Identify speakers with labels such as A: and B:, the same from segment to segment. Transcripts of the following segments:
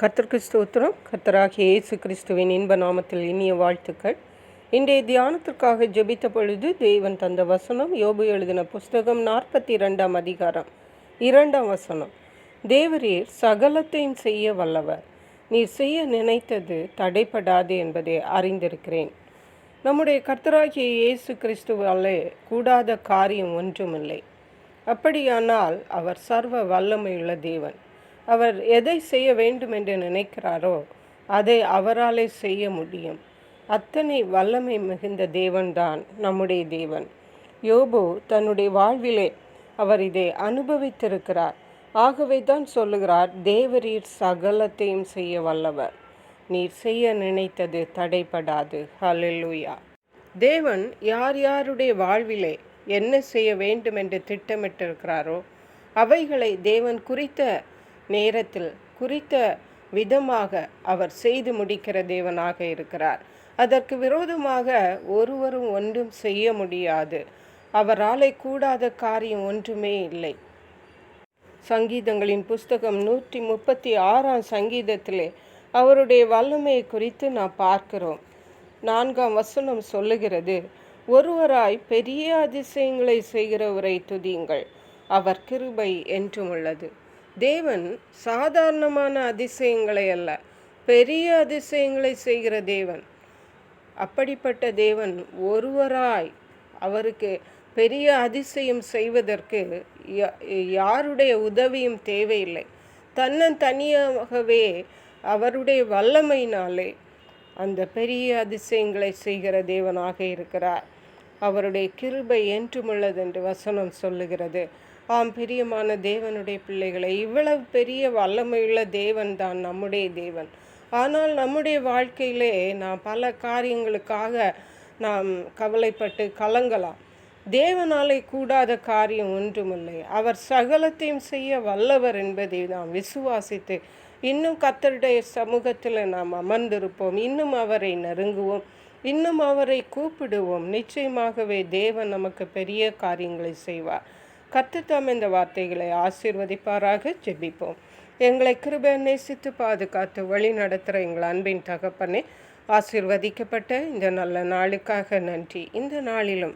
A: கர்த்தருக்கு ஸ்தோத்திரம். கர்த்தராகிய இயேசு கிறிஸ்துவின் இன்ப நாமத்தில் இனிய வாழ்த்துக்கள். இன்றைய தியானத்திற்காக ஜெபித்த பொழுது தேவன் தந்த வசனம் யோபு எழுதின புஸ்தகம் நாற்பத்தி இரண்டாம் அதிகாரம் இரண்டாம் வசனம். தேவரீர் சகலத்தையும் செய்ய வல்லவர். நீர் செய்ய நினைத்தது தடைப்படாது என்பதை அறிந்திருக்கிறேன். நம்முடைய கர்த்தராகிய இயேசு கிறிஸ்துவாலே கூடாத காரியம் ஒன்றுமில்லை. அப்படியானால் அவர் சர்வ வல்லமையுள்ள தேவன். அவர் எதை செய்ய வேண்டும் என்று நினைக்கிறாரோ அதை அவராலே செய்ய முடியும். அத்தனை வல்லமை மிகுந்த தேவன்தான் நம்முடைய தேவன். யோபு தன்னுடைய வாழ்விலே அவர் இதை அனுபவித்திருக்கிறார். ஆகவே தான் சொல்லுகிறார் தேவரீர் சகலத்தையும் செய்ய வல்லவர். நீர் செய்ய நினைத்தது தடைப்படாது ஹalleluya. தேவன் யார் யாருடைய வாழ்விலே என்ன செய்ய வேண்டும் என்று திட்டமிட்டிருக்கிறாரோ அவைகளை தேவன் குறித்த நேரத்தில் குறித்த விதமாக அவர் செய்து முடிக்கிற தேவனாக இருக்கிறார். அதற்கு விரோதமாக ஒருவரும் ஒன்றும் செய்ய முடியாது. அவராலே கூடாத காரியம் ஒன்றுமே இல்லை. சங்கீதங்களின் புஸ்தகம் நூற்றி முப்பத்தி ஆறாம் சங்கீதத்திலே அவருடைய வல்லமையை குறித்து நாம் பார்க்கிறோம். நான்காம் வசனம் சொல்லுகிறது ஒருவராய் பெரிய அதிசயங்களை செய்கிறவரை துதியுங்கள். அவர் கிருபை என்றும் உள்ளது. தேவன் சாதாரணமான அதிசயங்களை அல்ல பெரிய அதிசயங்களை செய்கிற தேவன். அப்படிப்பட்ட தேவன் ஒருவராய் அவருக்கு பெரிய அதிசயம் செய்வதற்கு யாருடைய உதவியும் தேவையில்லை. தன்னன் தனியாகவே அவருடைய வல்லமையினாலே அந்த பெரிய அதிசயங்களை செய்கிற தேவனாக இருக்கிறார். அவருடைய கிருபை என்றுமுள்ளது என்று வசனம் சொல்லுகிறது. ஆம் பிரியமான தேவனுடைய பிள்ளைகளை இவ்வளவு பெரிய வல்லமையுள்ள தேவன் தான் நம்முடைய தேவன். ஆனால் நம்முடைய வாழ்க்கையிலே நாம் பல காரியங்களுக்காக நாம் கவலைப்பட்டு கலங்கலாம். தேவனாலே கூடாத காரியம் ஒன்றுமில்லை. அவர் சகலத்தையும் செய்ய வல்லவர் என்பதை நாம் விசுவாசித்து இன்னும் கத்தருடைய சமூகத்தில் நாம் அமர்ந்திருப்போம். இன்னும் அவரை நெருங்குவோம். இன்னும் அவரை கூப்பிடுவோம். நிச்சயமாகவே தேவன் நமக்கு பெரிய காரியங்களை செய்வார். கத்துத்தாம் இந்த வார்த்தைகளை ஆசீர்வதிப்பாராக ஜெபிப்போம். எங்களை கிருபை நேசித்து பாதுகாத்து வழி நடத்துகிற எங்கள் அன்பின் தகப்பனே ஆசீர்வதிக்கப்பட்ட இந்த நல்ல நாளுக்காக நன்றி. இந்த நாளிலும்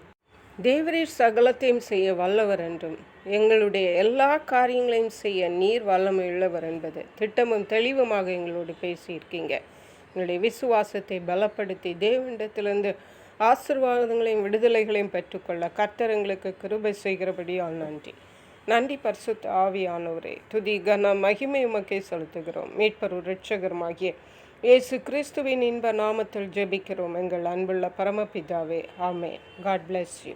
A: தேவரீர் சகலத்தையும் செய்ய வல்லவர் என்றும் எங்களுடைய எல்லா காரியங்களையும் செய்ய நீர் வல்லமையுள்ளவர் என்பது திட்டமும் தெளிவுமாக எங்களோடு பேசியிருக்கீங்க. எங்களுடைய விசுவாசத்தை பலப்படுத்தி தேவண்டத்திலிருந்து ஆசிர்வாதங்களையும் விடுதலைகளையும் பெற்றுக்கொள்ள கர்த்தரங்களுக்கு கிருபை செய்கிறபடியால் நன்றி. நன்றி பரிசுத்த ஆவியானவரே. துதி கன மகிமை உமக்கே செலுத்துகிறோம். மீட்பரு ரிட்சகருமாகிய இயேசு கிறிஸ்துவின் இன்ப நாமத்தில் ஜெபிக்கிறோம். எங்கள் அன்புள்ள பரமபிதாவே ஆமே காட் பிளஸ் யூ